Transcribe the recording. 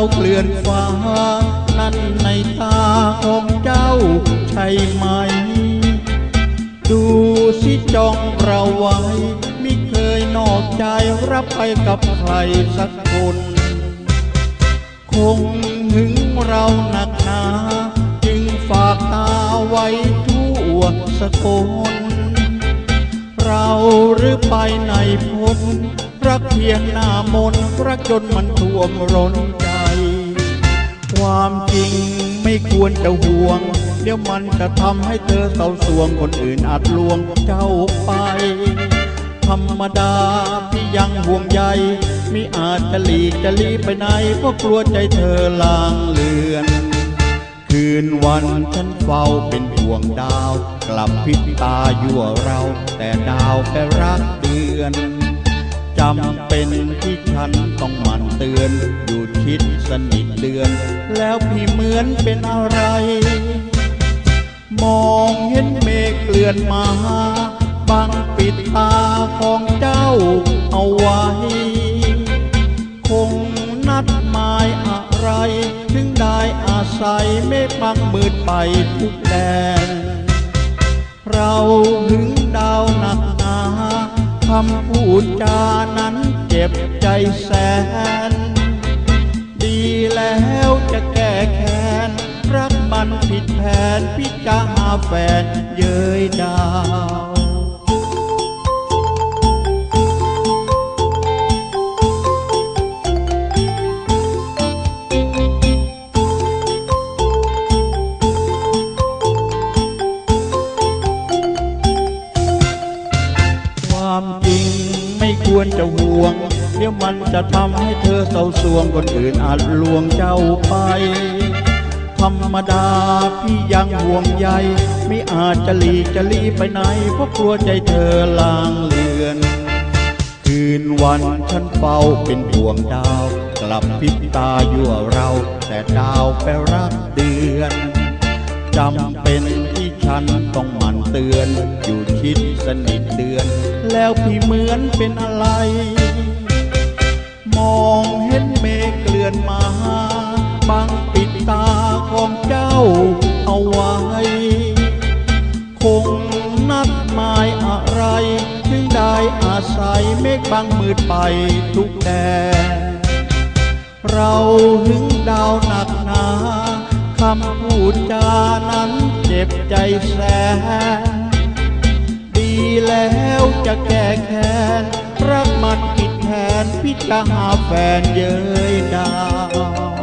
าเกลื่อนฟ้า นั่นในตาของเจ้าใช่ไหม ดูสิจองเราไว้ไม่เคยนอกใจรับไปกับใครสักคน คงหึงเราหนักหนาจึงฝากตาไว้ทั่วสกลเราหรือไปในพ้นรักเพียงหน้ามนรักจนมันท่วมร้นใจ ความจริงไม่ควรจะห่วง เดี๋ยวมันจะทำให้เธอเศร้าสวงคนอื่นอาจลวงเจ้าไป ธรรมดาพี่ยังห่วงใยไมิอาจจะหลีกจะลีไปไหนเพราะกลัวใจเธอลางเลือน คืนวันฉันเฝ้าเป็นห่วงดาว กลับพริบตายั่วเรา แต่ดาวแค่รักเดือน จำเป็นที่ฉันต้องหมันเตือน อยู่ชิดสนิทเดือน แล้วพี่เหมือนเป็นอะไร มองเห็นเมฆเกลื่อนมาบังปิดตาของเจ้าเอาไว้ คงนัดหมายอะไร ถึงได้อาศัยเมฆบังมืดไปทุกแดน เราหึงำพูดจานั้นเจ็บใจแสน ดีแล้วจะแก้แค้น รักมันผิดแผนพิจาหาแฟนเย้ยดาว ไม่ควรจะห่วง เดี๋ยวมันจะทำให้เธอเศร้าสวงคนอื่นอาจลวงเจ้าไป ธรรมดาพี่ยังห่วงใย ไม่อาจจะหลีกจะลีไปไหน เพราะกลัวใจเธอลางเลือน คืนวันฉันเฝ้าเป็นห่วงดาว กลับพิบตายั่วเรา แต่ดาวแปรรักเดือนจำเป็น ฉันต้องหมั่นเตือน อยู่ชิดสนิทเดือน แล้วพี่เหมือนเป็นอะไร มองเห็นเมฆเกลื่อนมาบังปิดตาของเจ้าเอาไว้ คงนัดหมายอะไรถึงได้อาศัยเมฆบังมืดไปทุกแดนเราหึงดาวหนักหนา คำพูดจานั้นเจ็บใจแสนดีแล้วจะแก้แค้นรักมันผิดแทนพิจาหาแฟนเย้ยดาว